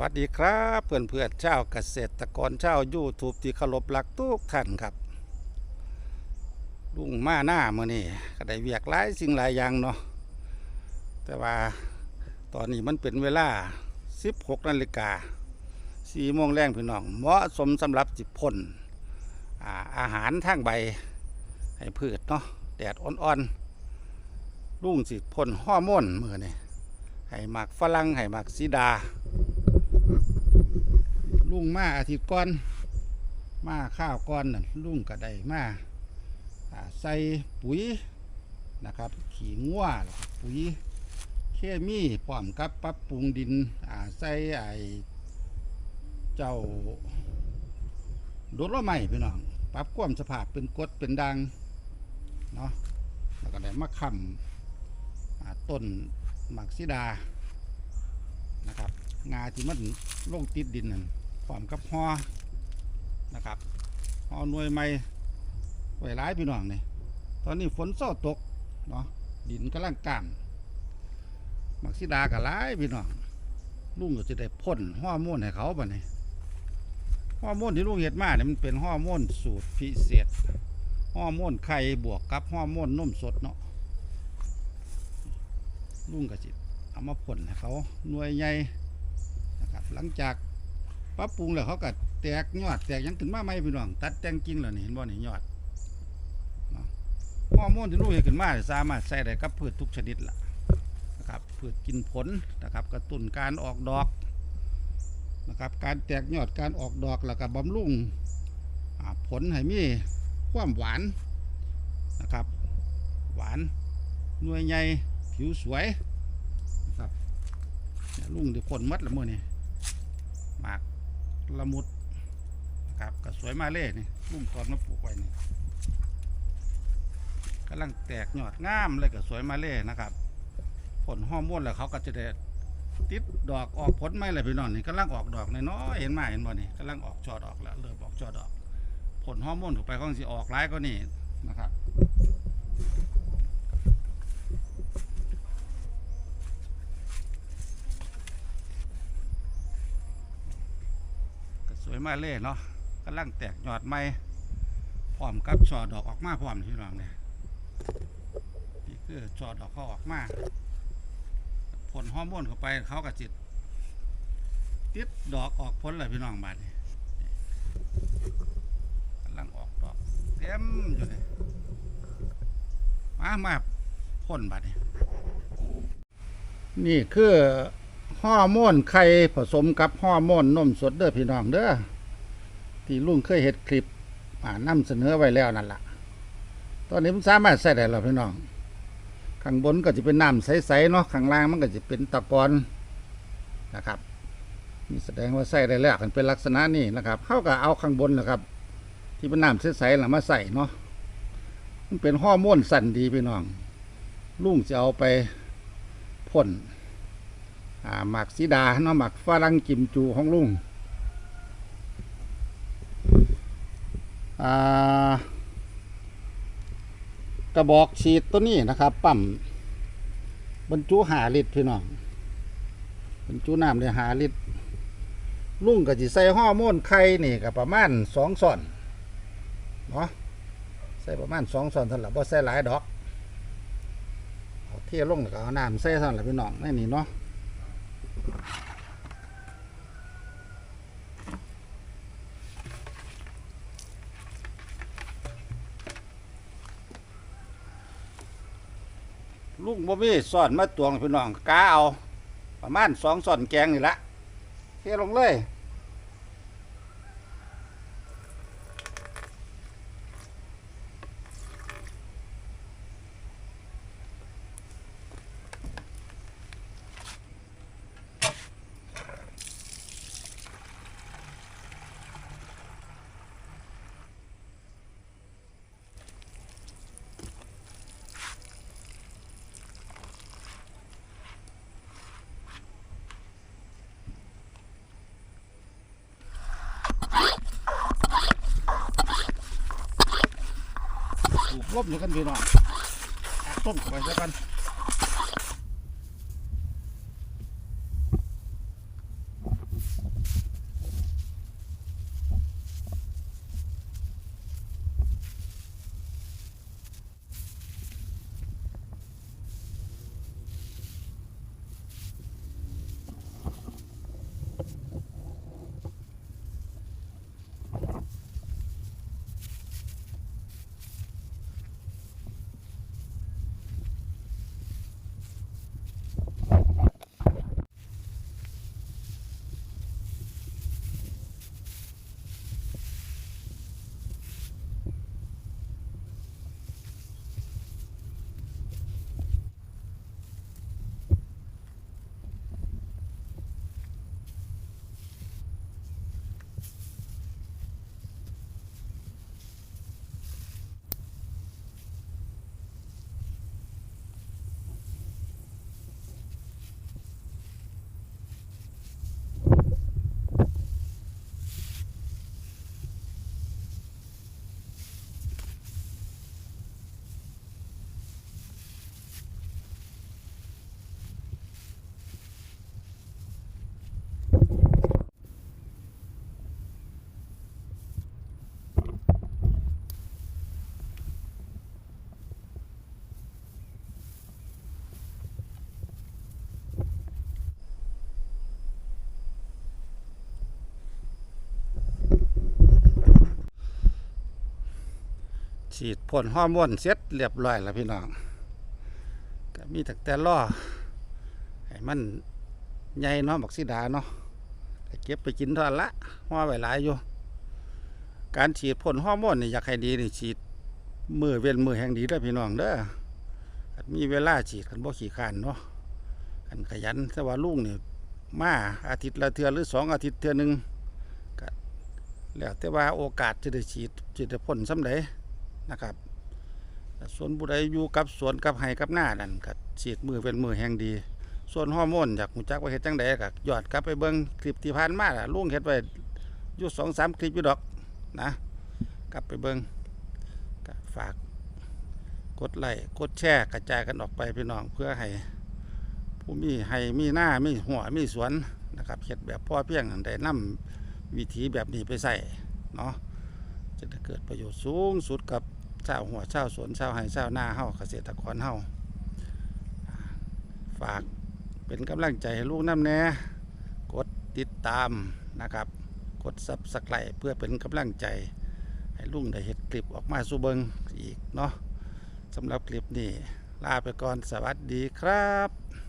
วัสดีครับเพื่อนเพื่อนชาวเกษตรกรชาวยูทูบที่เคารพรักทุกท่านครับลุงมาหน้ามือนี่ก็ได้เวียกหลายสิ่งหลายอย่างเนาะแต่ว่าตอนนี้มันเป็นเวลา 16นาฬิกา4โมงแรงพี่น้อง เหมาะสมสำหรับจิบพ่นอาอาหารทางใบ ให้พืชเนาะแดดอ่อนๆลุงสิพ่นฮอร์โมนมือนี่ให้หมักฝรั่งให้หมักสีดา ลุงมาอาทิตย์ก่อน มาข้าวก่อนน่ะลุงก็ได้มาอ่าใส่ปุ๋ยนะครับ ขี้งัวแล้วก็ปุ๋ยเคมีพร้อมกับปรับปรุงดินใส่ไอ้เจ้าโดดละไม้พี่น้องปรับความสภาพเป็นกดเป็นดังเนาะแล้วก็ได้มาคำาต้นหมักซิดานะครับงาที่มันลงติดดินนั่น พร้อมกับหอนะครับหอหน่วยใหม่ไว้ร้ายพี่น้องนี่ตอนนี้ฝนเศร้าตกเนาะดินกำลังกล้ามมักซิดากับร้ายพี่น้องลุงก็จะได้พ่นฮอร์โมนให้เขาบ่เนี่ยฮอร์โมนที่ลุงเห็ดมาเนี่ยมันเป็นฮอร์โมนสูตรพิเศษฮอร์โมนไข่บวกกับฮอร์โมนนมสดเนาะลุงก็จิเอามาพ่นให้เขาหน่วยใหญ่นะครับหลังจาก ปรับปรุงแล้วเขาก็แตกยอดแตกยังขึ้นมาใหม่พี่น้อง ตัดแต่งกิ่งแล้วนี่เห็นบ่นี่ยอดฮอร์โมนที่ลูกเห็นขึ้นมาเนี่ยสามารถใส่ได้กับพืชทุกชนิดล่ะนะครับพืชกินผลนะครับกระตุ้นการออกดอกนะครับการแตกยอดการออกดอกแล้วก็บำรุงผลให้มีความหวานนะครับหวานหน่วยใหญ่ผิวสวยเนี่ยลุงที่คนมัดละเมือนี่หมาก ละมุดนะครับก็สวยมาเล่นี่ลุงตอนมาปลูกไว้นี่กำลังแตกยอดงามเลยก็สวยมาเล่นะครับ ผลฮอร์โมนแล้วเขาก็จะได้ติดดอกออกผลไม่เลยพี่น้องนี่กำลังออกดอกน้อยเห็นไหมเห็นบ่นี่กำลังออกช่อดอกแล้วเริ่มออกช่อดอก ผลฮอร์โมนถูกไปเขาสิออกร้ายก็นี่นะครับ ก็สวย มาเลยเนาะกำลังแตกยอดใหม่พร้อมกับช่อดอกออกมาพร้อมพี่น้องเนี่ยนี่คือช่อดอกเขาออกมาผลฮอร์โมนเข้าไปเขาก็จิตติดดอกออกผลเลยพี่น้องบาดนี้กำลังออกดอกเต็มอยู่เลยมามาพ่นบาดนี้นี่คือฮอร์โมนไข่ผสมกับฮอร์โมนนมสดเด้อพี่น้องเด้อ ที่ลุงเคยเห็ดคลิปอ่านำเสนอไว้แล้วนั่นละตอนนี้มันสามารถใส่ได้แล้วพี่น้อง ข้างบนก็จะเป็นน้ำใสๆเนาะ ข้างล่างมันก็จะเป็นตะกอนนะครับนี่แสดงว่าใส่ได้แล้วกันเป็นลักษณะนี้นะครับ เขาก็เอาข้างบนนะครับ ที่เป็นน้ำใสๆหลังมาใส่เนาะ มันเป็นฮอร์โมนสั่นดีพี่น้อง ลุงจะเอาไปพ่นหมักสีดาเนาะหมักฝรั่งกิมจูของลุงอ่า กระบอกฉีดตัวนี้นะครับ ปั๊มบรรจุหาลิตรพี่น้องบรรจุน้ำเลยหาลิตรลุงก็จะใส่ฮอโมนไข่นี่ก็ประมาณสองส่อนเนาะใส่ประมาณสองส่อนเท่านั้นแหละบ่ใส่หลายดอกเที่ยลงแล้วก็เอาน้ำใส่เท่านั้นแหละพี่น้องนี่เนาะ ลุงบ่มีสอนมาตวงพี่น้องกาเอา ประมาณสองสอนแกงนี่ละเทลงเลย สูบ ลบอยู่กันพี่น้องต้มเข้าไปซะกัน ฉีดพ่นฮอร์โมนเสร็จเรียบร้อยแล้วพี่น้องก็มีแต่แต่ล่อให้มันใหญ่เนาะบักซิดาเนาะเก็บไปกินเท่านั้นละห่อไว้หลายอยู่ การฉีดพ่นฮอร์โมนนี่อยากให้ดีนี่ฉีดมือเว้นมือแห่งดีเด้พี่น้องเด้อมีเวลาฉีดกันบ่ขี้ขานเนาะกันขยันแต่ว่าลุงนี่มาอาทิตย์ละเทือหรือสองอาทิตย์เทือหนึ่งก็แล้วแต่ว่าโอกาสจะได้ฉีดจะได้พ่นซ้ำใด นะครับส่วนผู้ใดอยู่กับสวนกับไห้กับหน้านั่นก็ฉีดมือเป็นมือแห่งดี ส่วนฮอร์โมนอยากหูจักว่าเฮ็ดจังใดก็ย้อนกลับไปเบิ่งคลิปที่ผ่านมาล่ะลุงเฮ็ดไว้อยู่สองสามคลิปอยู่ดอกนะ กลับไปเบิงฝากกดไลค์กดแชร์กระจายกันออกไปพี่น้องเพื่อให้ผู้มีให้มีหน้ามีหัวมีสวนนะครับเฮ็ดแบบพ่อเพียงได้นำวิธีแบบนี้ไปใส่เนาะจะได้เกิดประโยชน์สูงสุดกับ ชาหัวชาสวนชาวไร่ชาวนาเฮาเกษตรกรเฮาฝากเป็นกำลังใจให้ลูกน้ำแน่กดติดตามนะครับ กดซับสไครต์เพื่อเป็นกำลังใจ ให้ลุงได้เห็ดคลิปออกมาสู่เบิงอีกเนาะสำหรับคลิปนี้ลาไปก่อนสวัสดีครับ